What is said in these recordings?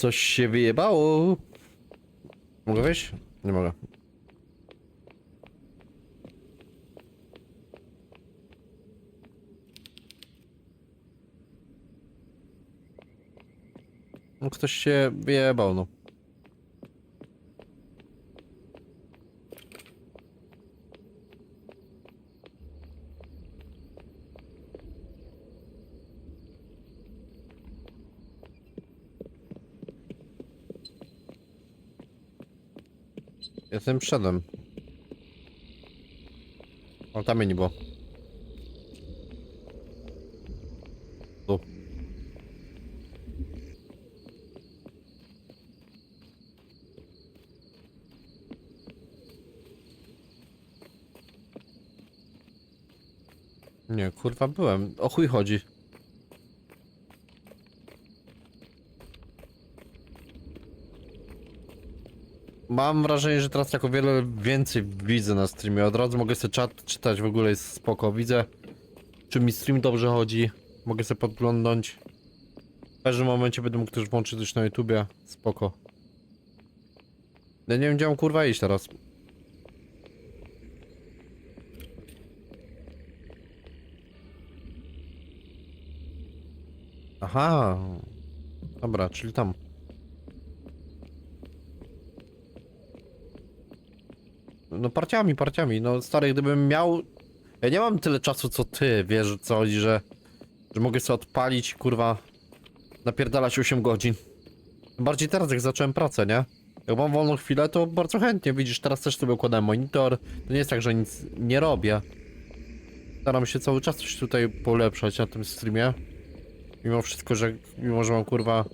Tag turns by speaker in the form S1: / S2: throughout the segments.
S1: Coś się wyjebało. Mogę wejść? Nie mogę. No ktoś się wyjebał, no. Jestem przodem. O, tam mnie nie było. Tu. Nie, kurwa, byłem. O chuj chodzi. Mam wrażenie, że teraz jako wiele więcej widzę na streamie. Od razu mogę sobie czat czytać, w ogóle jest spoko. Widzę, czy mi stream dobrze chodzi. Mogę sobie podglądać. W każdym momencie będę mógł też włączyć coś na YouTubie. Spoko. Ja nie wiem, gdzie mam kurwa iść teraz. Aha. Dobra, czyli tam. No partiami, partiami. No stary, gdybym miał... Ja nie mam tyle czasu co ty, wiesz co chodzi, że... Że mogę sobie odpalić, kurwa... Napierdalać 8 godzin. Bardziej teraz jak zacząłem pracę, nie? Jak mam wolną chwilę, to bardzo chętnie. Widzisz, teraz też sobie układałem monitor. To nie jest tak, że nic nie robię. Staram się cały czas coś tutaj polepszać na tym streamie. Mimo wszystko, że mimo, że mam kurwa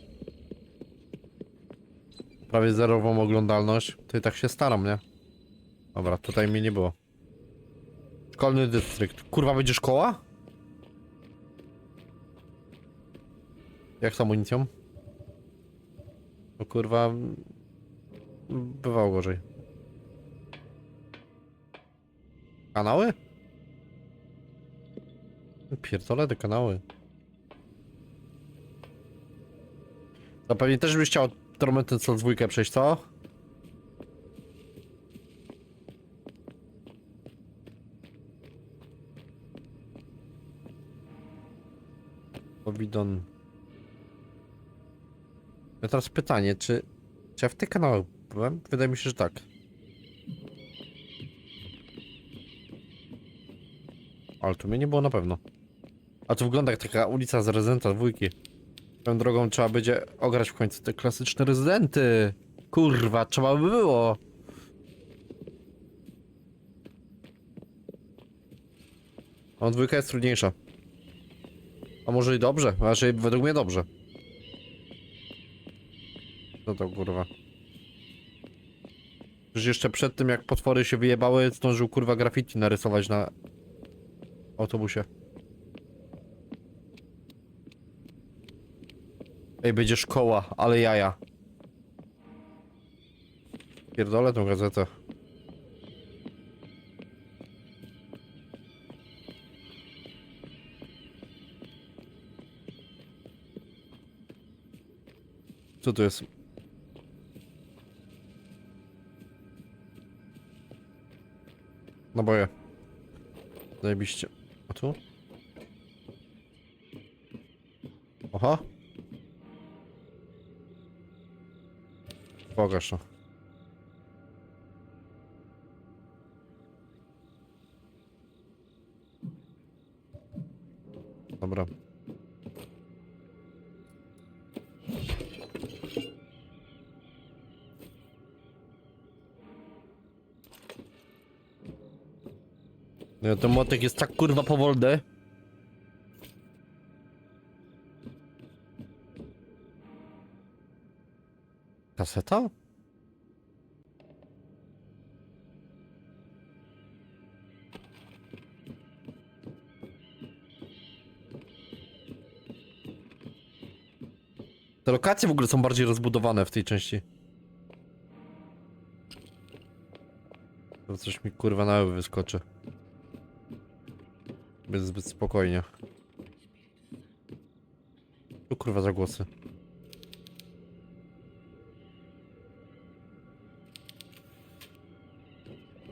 S1: prawie zerową oglądalność, to i tak się staram, nie? Dobra, tutaj mnie nie było. Szkolny dystrykt. Kurwa, będzie szkoła? Jak z amunicją? No kurwa... Bywało gorzej. Kanały? Pierdolę te kanały. To pewnie też byś chciał Tormented Souls 2 przejść, co? Pobidon. Ja teraz pytanie, czy... Czy ja w tych kanałach byłem? Wydaje mi się, że tak. Ale tu mnie nie było na pewno. A to wygląda jak taka ulica z Rezydenta dwójki. Tą drogą trzeba będzie ograć w końcu te klasyczne rezydenty. Kurwa, trzeba by było. A dwójka jest trudniejsza. A może i dobrze, a raczej według mnie dobrze. Co to kurwa? Przecież jeszcze przed tym jak potwory się wyjebały, zdążył kurwa graffiti narysować na autobusie. Ej, będzie szkoła, ale jaja. Pierdolę tą gazetę. Co to jest? Naboje. Zajebiście. A tu? Aha. Pokaż to. Dobra. No ten młotek jest tak kurwa powolny. Kaseta? Te lokacje w ogóle są bardziej rozbudowane w tej części. To coś mi kurwa na wyskoczy. Więc zbyt spokojnie. Tu kurwa za głosy.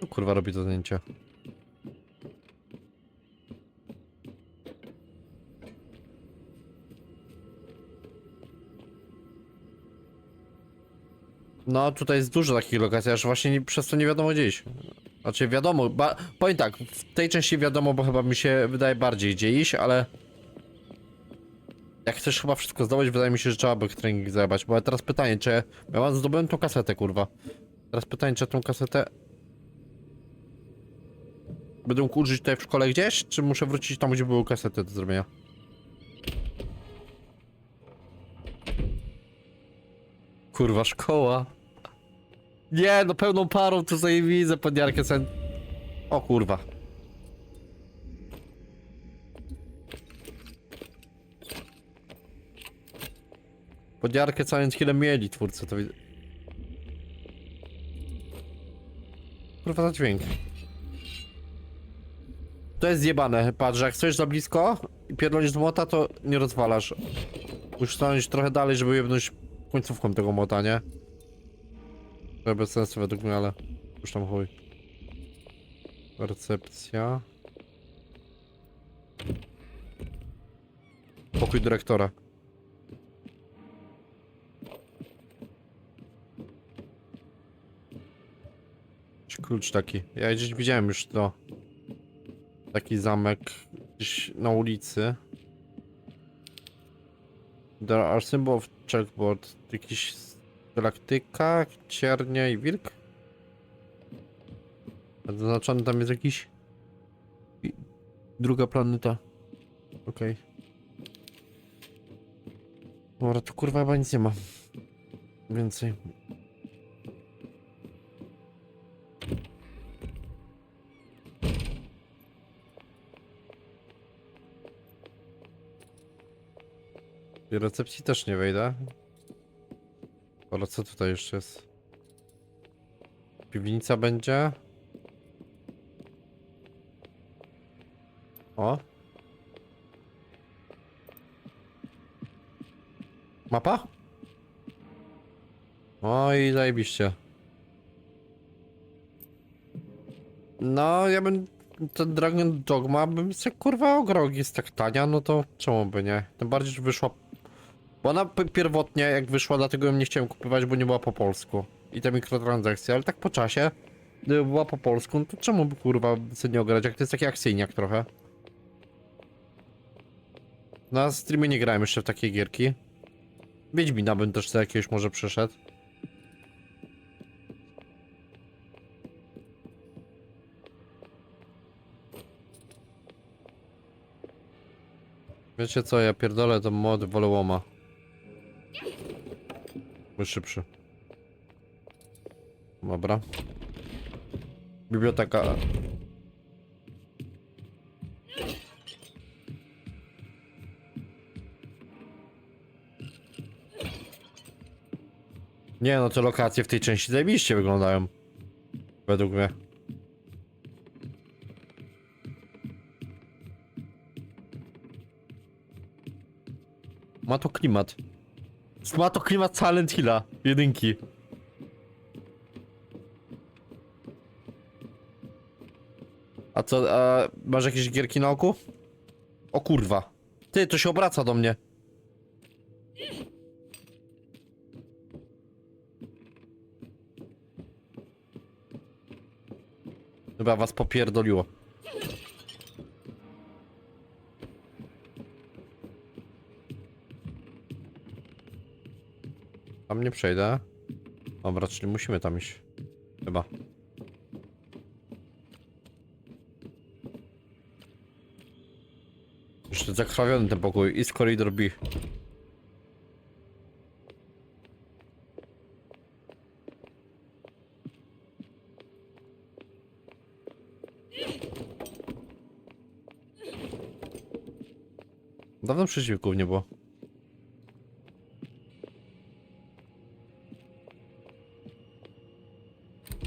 S1: Tu kurwa robi to zdjęcie. No, tutaj jest dużo takich lokacji, aż właśnie nie, przez to nie wiadomo gdzieś. Znaczy wiadomo, ba, powiem tak, w tej części wiadomo, bo chyba mi się wydaje bardziej gdzie iść, ale... Jak chcesz chyba wszystko zdobyć, wydaje mi się, że trzeba by trening zajebać. Bo teraz pytanie, czy ja mam zdobyłem tą kasetę, kurwa. Teraz pytanie, czy tą kasetę... Będę mógł użyć tutaj w szkole gdzieś, czy muszę wrócić tam, gdzie były kasety do zrobienia? Kurwa, szkoła. Nie, no pełną parą tutaj widzę podjarkę sen. O kurwa. Podjarkę Silent Hill mieli twórcy, to widzę. Kurwa za dźwięk. To jest zjebane, patrz, jak stoisz za blisko i pierdolisz z młota, to nie rozwalasz. Musisz stanąć trochę dalej, żeby jebnąć końcówką tego młota, nie? To bez sensu według mnie, ale już tam chuj. Recepcja. Pokój dyrektora. Klucz taki. Ja gdzieś widziałem już to. Taki zamek gdzieś na ulicy. There are symbol of checkboard. Jakiś galaktyka, ciernia i wilk. Zaznaczony tam jest jakiś... Druga planeta. Okej. Dobra, tu kurwa chyba nic nie ma. Więcej. I recepcji też nie wejdę. Ale co tutaj jeszcze jest? Piwnica będzie. O. Mapa? O i zajebiście. No, ja bym... Ten Dragon Dogma bym sobie kurwa ograł, jest tak tania, no to czemu by nie? Tym bardziej, że wyszła bo ona pierwotnie jak wyszła, dlatego ją nie chciałem kupować, bo nie była po polsku. I te mikrotransakcje, ale tak po czasie, gdyby była po polsku, no to czemu by kurwa sobie nie ograć, jak to jest taki akcyjniak trochę. Na streamie nie grałem jeszcze w takie gierki. Wiedźmina bym też sobie jakiegoś może przeszedł. Wiecie co, ja pierdolę ten mod, wolę łoma. Był szybszy. Dobra. Biblioteka. Nie no, te lokacje w tej części zajebiście wyglądają. Według mnie. Ma to klimat. Ma to klimat Silent Hilla, jedynki. A co, a masz jakieś gierki na oku? O kurwa. Ty, to się obraca do mnie. Chyba was popierdoliło. Tam nie przejdę. Dobra, czyli musimy tam iść. Chyba. Jeszcze zakrwawiony ten pokój. I z koridor B. Dawno przeciwników nie było.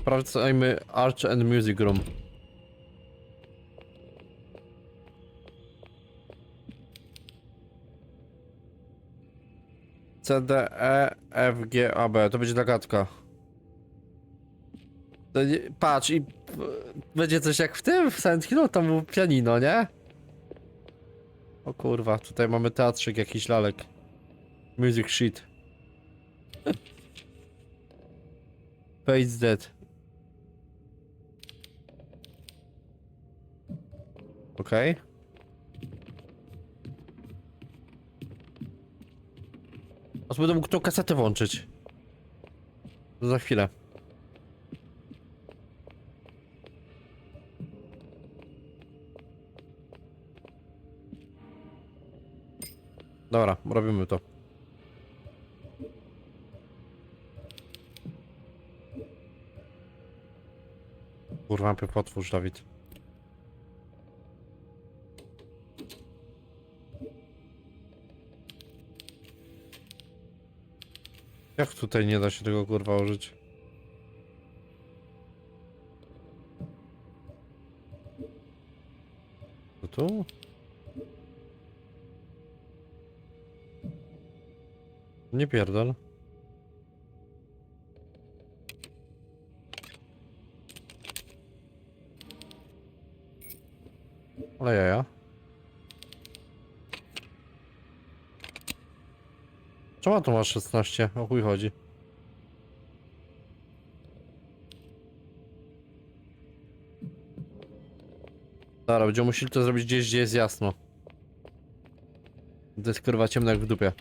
S1: Sprawdzajmy Arch and Music Room. C, D, E, F, G, A, B. To będzie zagadka. Patrz i będzie coś jak w tym, w Silent Hillu, tam było pianino, nie? O kurwa, tutaj mamy teatrzyk, jakiś lalek. Music shit. Fate's dead. Okej. Okay. będę mógł tą kasetę włączyć. To za chwilę. Dobra, robimy to. Kurwa, najpierw otwórz, Dawid. Jak tutaj nie da się tego kurwa użyć? To tu? Nie pierdol. Ale jaja. Czemu tu masz 16? O chuj chodzi. Dobra, będziemy musieli to zrobić gdzieś, gdzie jest jasno. To jest kurwa ciemno jak w dupie.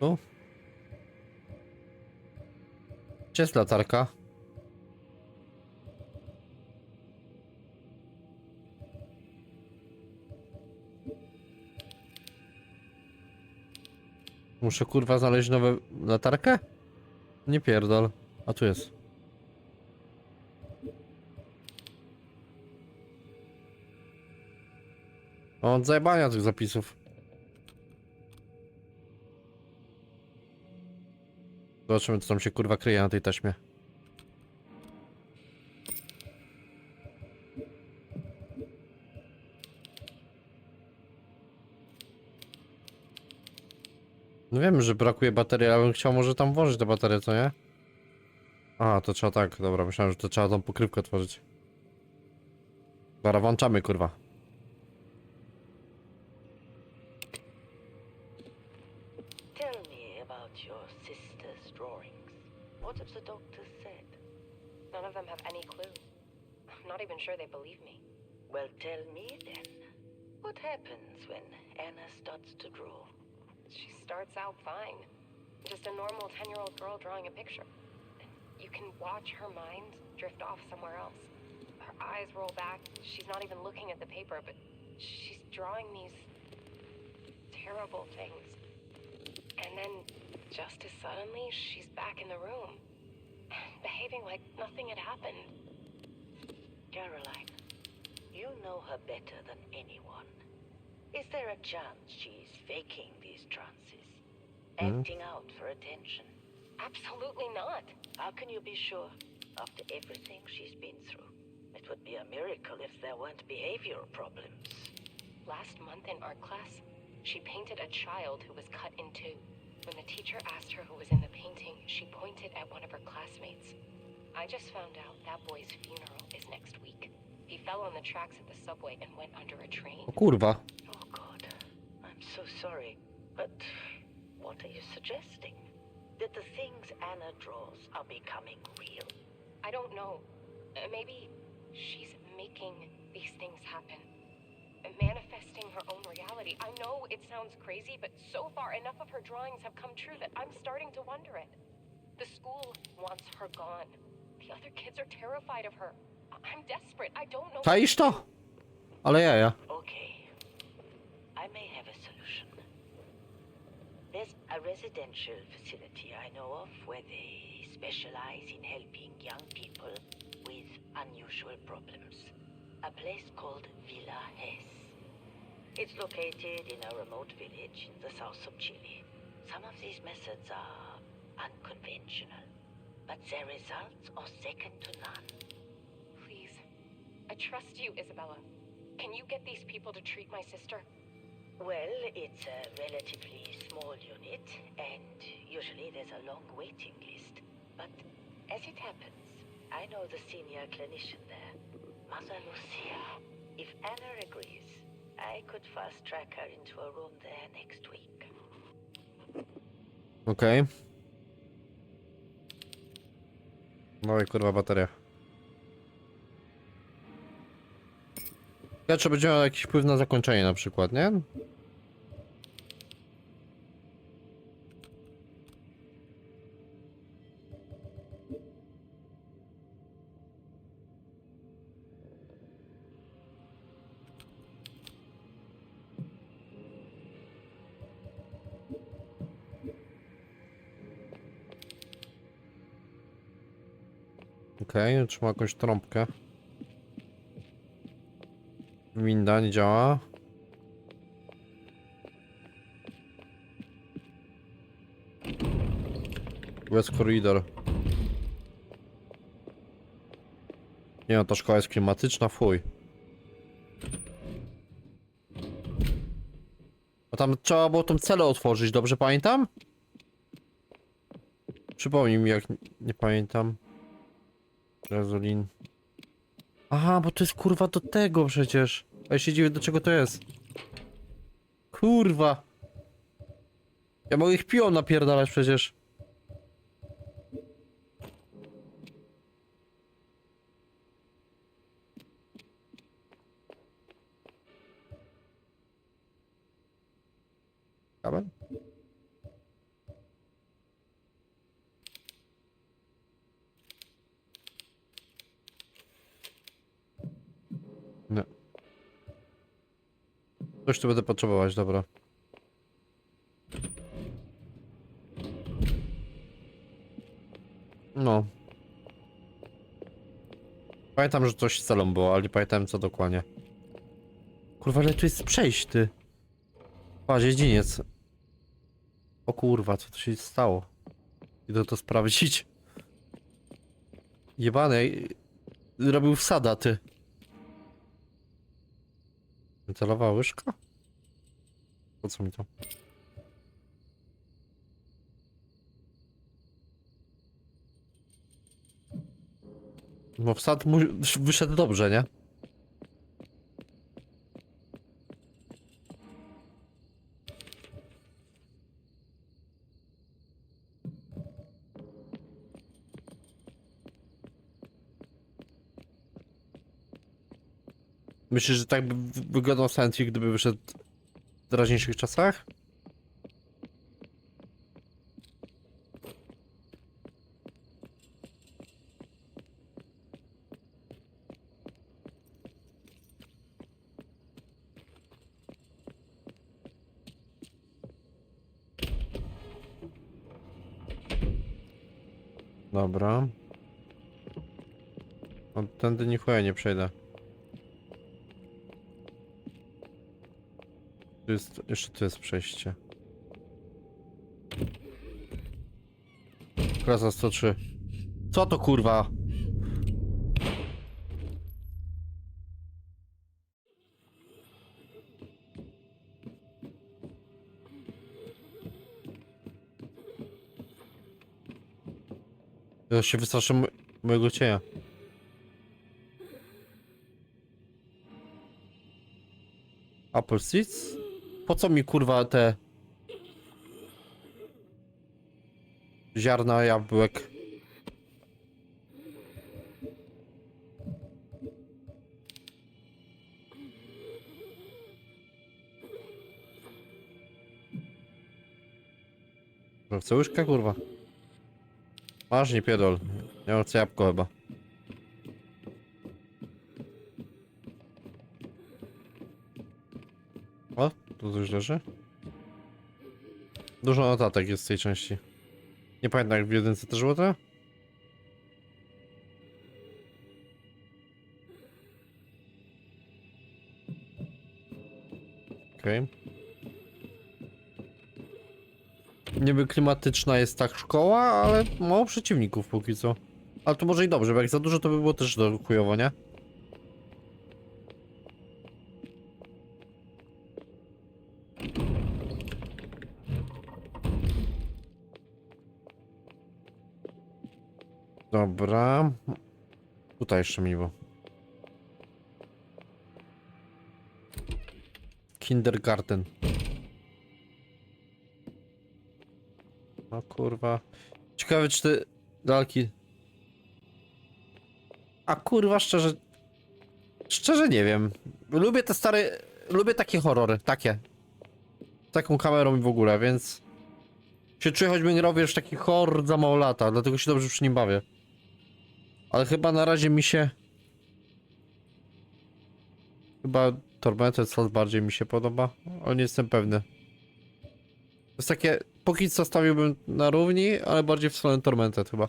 S1: Tu? Gdzie jest latarka? Muszę kurwa znaleźć nowe latarkę? Nie pierdol. A tu jest. O, od zajebania tych zapisów. Zobaczymy, co tam się kurwa kryje na tej taśmie. No wiem, że brakuje baterii, ale bym chciał może tam włożyć tę baterię, co nie? A, to trzeba tak, dobra, myślałem, że to trzeba tą pokrywkę otworzyć. Dobra, włączamy, kurwa.
S2: Well, tell me then. What happens when Anna starts to draw?
S3: She starts out fine. Just a normal 10 year old girl drawing a picture. You can watch her mind drift off somewhere else. Her eyes roll back. She's not even looking at the paper, but she's drawing these terrible things. And then, just as suddenly, she's back in the room, behaving like nothing had happened.
S2: Caroline, you know her better than anyone. Is there a chance she's faking these trances?
S1: Hmm?
S2: Acting out for attention?
S3: Absolutely not.
S2: How can you be sure? After everything she's been through, it would be a miracle if there weren't behavioral problems.
S3: Last month in art class, she painted a child who was cut in two. When the teacher asked her who was in the painting, she pointed at one of her classmates. I just found out that boy's funeral is next week. He fell on the tracks at the subway and went under a train.
S1: O kurwa.
S2: Oh, God. I'm so sorry. But what are you suggesting? That the things Anna draws are becoming real?
S3: I don't know. Uh, maybe she's making these things happen. Uh, Manifesting her own reality. I know it sounds crazy, but so far enough of her drawings have come true that I'm starting to wonder it. The school wants her gone. The other kids are terrified of her. I- I'm desperate. I don't know.
S1: Czaisz to? Ale jaja.
S2: Okay. I may have a solution. There's a residential facility I know of where they specialize in helping young people with unusual problems. A place called Villa Hess. It's located in a remote village in the south of Chile. Some of these methods are unconventional, but their results are second to none.
S3: Please. I trust you, Isabella. Can you get these people to treat my sister?
S2: Well, it's a relatively small unit, and usually there's a long waiting list. But as it happens, I know the senior clinician there, Mother Lucia. If Anna agrees, I could fast track her into a room there next week.
S1: Okej. Dawaj kurwa bateria. Ja czy będzie miał jakiś wpływ na zakończenie na przykład, nie? Okej, okay, jakąś trąbkę. Winda nie działa. West Corridor. Nie no, ta szkoła jest klimatyczna, fuj. A tam trzeba było tą celę otworzyć, dobrze pamiętam? Przypomnij mi, jak nie pamiętam. Rezolin. Aha, bo to jest kurwa do tego przecież. A ja się dziwię do czego to jest. Kurwa. Ja mogę ich piłą napierdalać przecież. Kabel? Nie. Coś tu będę potrzebować, dobra. No. Pamiętam, że coś z celą było, ale nie pamiętałem co dokładnie. Kurwa, ale tu jest przejść, ty. Patrz, dziedziniec. O kurwa, co tu się stało? Idę to sprawdzić. Jebany, robił wsada, ty. Metalowa łyżka? Po co mi to? No wsad mu wyszedł dobrze, nie? Myślisz, że tak by wyglądał Santi, gdyby wyszedł w teraźniejszych czasach? Dobra. Od tędy ni chuja nie przejdę. Jest, jeszcze tu jest przejście. Klasa 103. Co to kurwa? Ja się wystraszę mo- mojego cienia. Apple Seeds? Po co mi kurwa te ziarna jabłek? Chcę łyżkę kurwa? Masz nie pierdol. Ja chcę jabłko chyba. Leży. Dużo notatek jest w tej części. Nie pamiętam jak w jedynce też było to? Okej. Niby klimatyczna jest tak szkoła, ale mało przeciwników póki co. Ale to może i dobrze, bo jak za dużo to by było też do chujowo, nie? Dobra. Tutaj jeszcze mi było. Kindergarten. No kurwa. Ciekawe czy te lalki... A kurwa szczerze... Szczerze nie wiem. Lubię te stare... Lubię takie horrory, takie. Z taką kamerą i w ogóle, więc... Się czuję choćbym grał, wiesz, taki horror za mało lata, dlatego się dobrze przy nim bawię. Ale chyba na razie mi się... Chyba Tormented Souls bardziej mi się podoba, ale nie jestem pewny. To jest takie... Póki co stawiłbym na równi, ale bardziej w stronę Tormented chyba.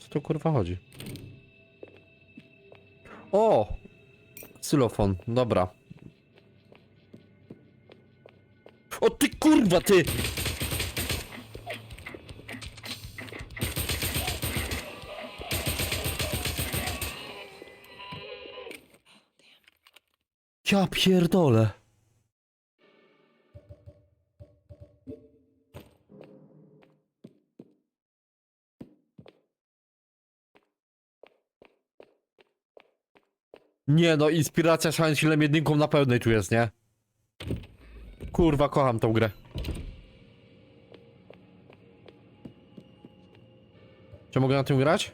S1: Co tu kurwa chodzi? O! Xylofon, dobra. O ty kurwa ty! Ja pierdolę. Nie no, inspiracja Silent Hillem jedynką na pełnej tu jest, nie? Kurwa, kocham tą grę. Czy mogę na tym grać?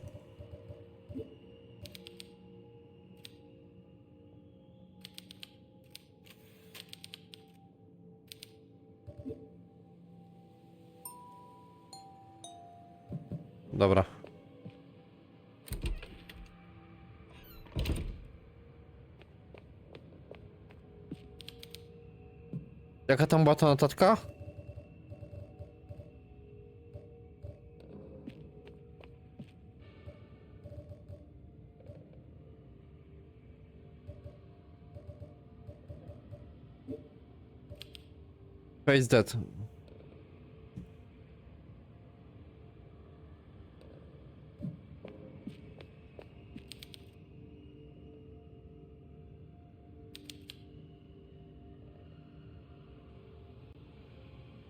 S1: Jaka tam była ta notatka? Face dead.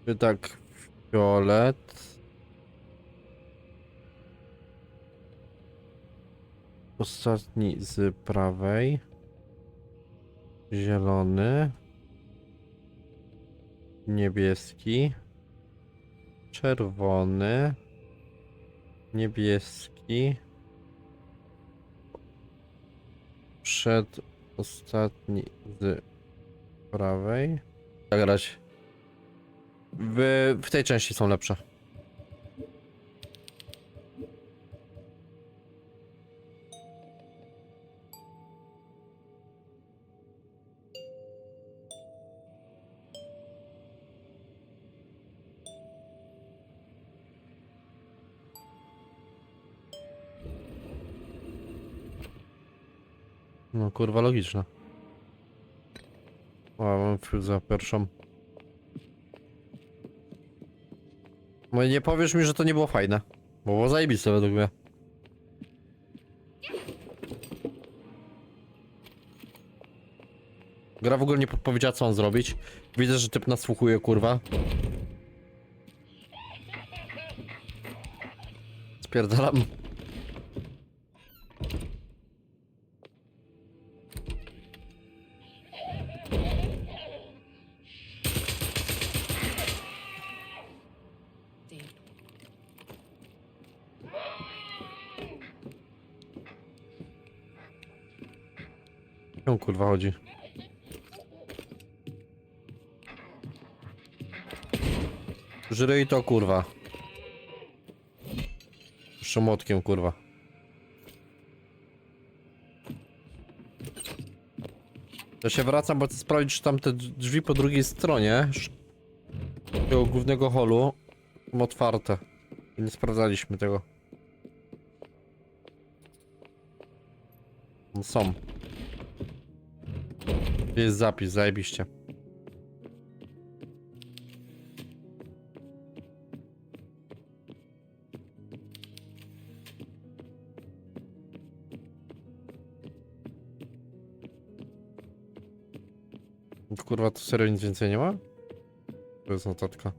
S1: Czy tak fiolet. Ostatni z prawej. Zielony. Niebieski. Czerwony. Niebieski. Przed ostatni z prawej. Zagrać. W, w tej części są lepsze. No kurwa logiczne. O, mam za pierwszą. No i nie powiesz mi, że to nie było fajne. Bo było zajebiste według mnie. Gra w ogóle nie podpowiedziała co on zrobić. Widzę, że typ nasłuchuje, kurwa. Spierdalam. Kurwa chodzi? Żryj to kurwa. Szomotkiem kurwa. To się wracam, bo chcę sprawdzić, czy tam te drzwi po drugiej stronie tego głównego holu są otwarte. Nie sprawdzaliśmy tego. No Są. Jest zapis, zajebiście. Kurwa, tu serio nic więcej nie ma? To jest notatka.